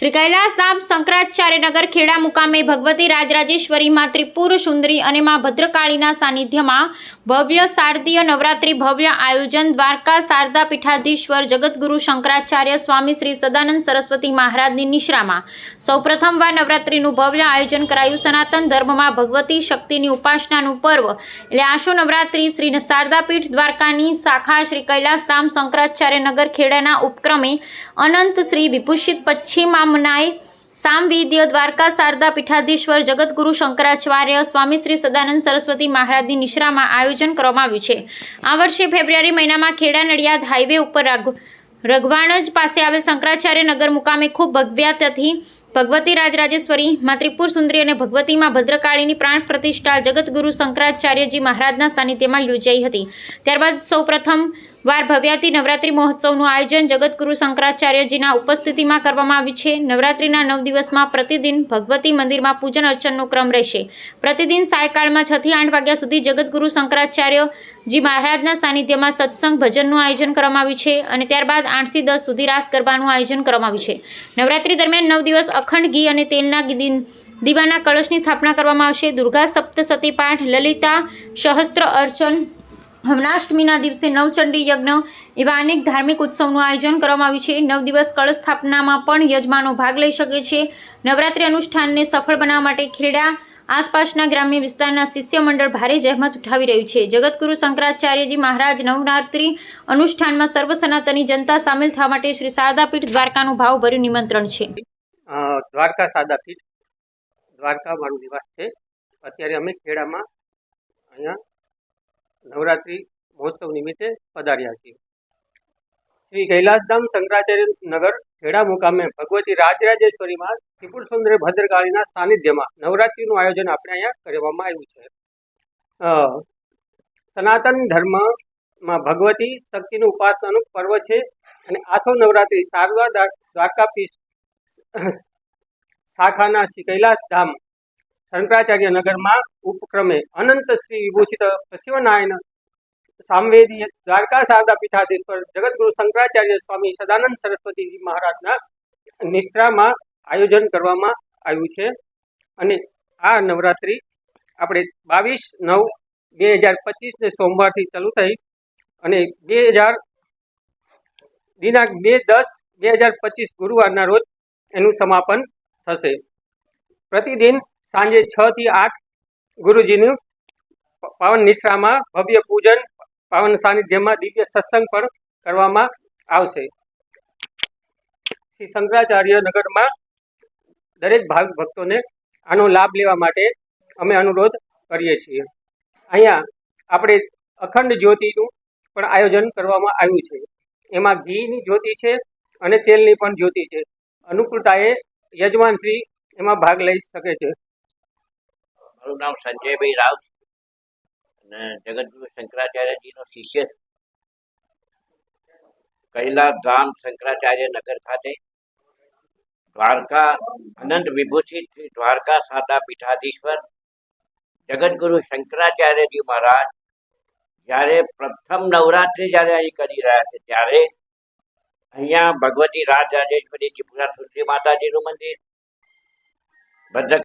શ્રી કૈલાસધામ શંકરાચાર્યનગર ખેડા મુકામે ભગવતી રાજરાજેશ્વરી, માં ત્રિપુર સુંદરી અને માં ભદ્રકાળીના સાનિધ્યમાં ભવ્ય શારદીય નવરાત્રિ ભવ્ય આયોજન દ્વારકા શારદા પીઠાધીશ્વર જગતગુરુ શંકરાચાર્ય સ્વામી શ્રી સદાનંદ સરસ્વતી મહારાજની નિશ્રામાં સૌપ્રથમવાર નવરાત્રિનું ભવ્ય આયોજન કરાયું. સનાતન ધર્મમાં ભગવતી શક્તિની ઉપાસનાનું પર્વ. એટલે આશો નવરાત્રિ? શ્રી શારદાપીઠ દ્વારકાની શાખા શ્રી કૈલાસધામ શંકરાચાર્યનગર ખેડાના ઉપક્રમે અનંત શ્રી વિભૂષિત પશ્ચિમામનાય સામવેદ્ય દ્વારકા શારદા પીઠાધીશ્વર જગતગુરુ શંકરાચાર્ય, સ્વામી શ્રી સદાનંદ સરસ્વતી મહારાજની નિશ્રામાં આયોજન કરવામાં આવ્યું છે. આ વર્ષે ફેબ્રુઆરી મહિનામાં ખેડા નડિયાદ હાઈવે ઉપર રઘ- રઘવાણજ પાસે આવેલ શંકરાચાર્ય નગર મુકામે ખૂબ ભગવ્યાતથી ભગવતી રાજરાજેશ્વરી માં ત્રિપુર સુંદરી અને ભગવતીમાં ભદ્રકાળીની પ્રાણ પ્રતિષ્ઠા જગતગુરુ શંકરાચાર્યજી મહારાજના સાનિધ્યમાં યોજાઈ હતી. ત્યારબાદ સૌપ્રથમ વાર ભવ્યાતી નવરાત્રિ મહોત્સવનું આયોજન જગતગુરુ શંકરાચાર્યજીના ઉપસ્થિતિમાં કરવામાં આવ્યું છે. નવરાત્રિના નવ દિવસમાં પ્રતિદિન ભગવતી મંદિરમાં પૂજન અર્ચનનો ક્રમ રહેશે. પ્રતિદિન સાયકાળમાં છ થી આઠ વાગ્યા સુધી જગતગુરુ શંકરાચાર્યજી મહારાજના સાનિધ્યમાં સત્સંગ ભજનનું આયોજન કરવામાં આવ્યું છે અને ત્યારબાદ આઠથી દસ સુધી રાસ ગરબાનું આયોજન કરવામાં આવ્યું છે. નવરાત્રિ દરમિયાન નવ દિવસ અખંડ ઘી અને તેલના દીવાના કળશની સ્થાપના કરવામાં આવશે. દુર્ગા સપ્તસતી પાઠ, લલિતા સહસ્ત્ર અર્ચન હવનાષ્ટમીના દિવસે નવચંડી યજ્ઞ એવા અનેક ધાર્મિક ઉત્સવનું આયોજન કરવામાં આવ્યું છે. નવ દિવસ કળ સ્થાપનામાં પણ યજમાનો ભાગ લઈ શકે છે. નવરાત્રિ અનુષ્ઠાનને સફળ બનાવવા માટે ખેડા આસપાસના ગ્રામ્ય વિસ્તારના શિષ્ય મંડળ ભારે જહેમત ઉઠાવી રહ્યું છે. જગતગુરુ શંકરાચાર્યજી મહારાજ નવરાત્રિ અનુષ્ઠાનમાં સર્વ સનાતની જનતા સામેલ થવા માટે શ્રી શારદાપીઠ દ્વારકાનું ભાવભર્યું નિમંત્રણ છે. દ્વારકા શારદાપીઠ. દ્વારકા મારું નિવાસ છે. અત્યારે અમે ખેડામાં અહીંયા નવરાત્રિ મહોત્સવ નિમિત્તે પધાર્યા છીએ. શ્રી કૈલાસધામ શંકરાચાર્ય નગર ખેડા મુકામે ભગવતી રાજરાજેશ્વરીમાં ત્રિપુર સુંદર ભદ્રકાળીના સાનિધ્યમાં નવરાત્રિનું આયોજન આપણે અહીંયા કરવામાં આવ્યું છે. સનાતન ધર્મમાં ભગવતી શક્તિનું ઉપાસનાનું પર્વ છે અને આથો નવરાત્રિ સારવાર દ્વારકાપીઠ શાખાના શ્રી કૈલાસ ધામ શંકરાચાર્ય નગરમાં ઉપક્રમે અનંત શ્રી વિભૂષિત શિવનારાયણ સામવેદી દ્વારકા શારદા પીઠાધીશ્વર જગતગુરુ શંકરાચાર્ય સ્વામી સદાનંદ સરસ્વતીજી મહારાજના નિષ્ઠામાં આયોજન કરવામાં આવ્યું છે. અને આ નવરાત્રિ આપણે બાવીસ નવ બે હજાર પચીસને સોમવારથી ચાલુ થઈ અને બે હજાર દિનાંક બે દસ બે હજાર પચીસ ગુરુવારના રોજ એનું સમાપન થશે. પ્રતિદિન સાંજે છ થી આઠ ગુરુજીનું પાવન નિશ્રામાં ભવ્ય પૂજન, પાવન સાનિધ્યમાં દિવ્ય સત્સંગ પણ કરવામાં આવશે. શ્રી શંકરાચાર્ય નગરમાં દરેક ભાગ ભક્તોને આનો લાભ લેવા માટે અમે અનુરોધ કરીએ છીએ. અહીંયા આપણે અખંડ જ્યોતિનું પણ આયોજન કરવામાં આવ્યું છે. એમાં ઘીની જ્યોતિ છે અને તેલની પણ જ્યોતિ છે. અનુકૂળતાએ યજમાન શ્રી એમાં ભાગ લઈ શકે છે. મારું નામ સંજયભાઈ રાવ અને જગતગુરુ શંકરાચાર્યજીનો શિષ્ય. કૈલાસ ધામ શંકરાચાર્ય નગર ખાતે દ્વારકા અનંત વિભૂષિત દ્વારકા સાદા પીઠાધીશ્વર જગતગુરુ શંકરાચાર્યજી મહારાજ જ્યારે પ્રથમ નવરાત્રિ જ્યારે અહીં કરી રહ્યા છે, ત્યારે અહીંયા ભગવતી રાજ રાજેશ્વરી ત્રિપુરા સુંદરી માતાજીનું મંદિર ભદ્ર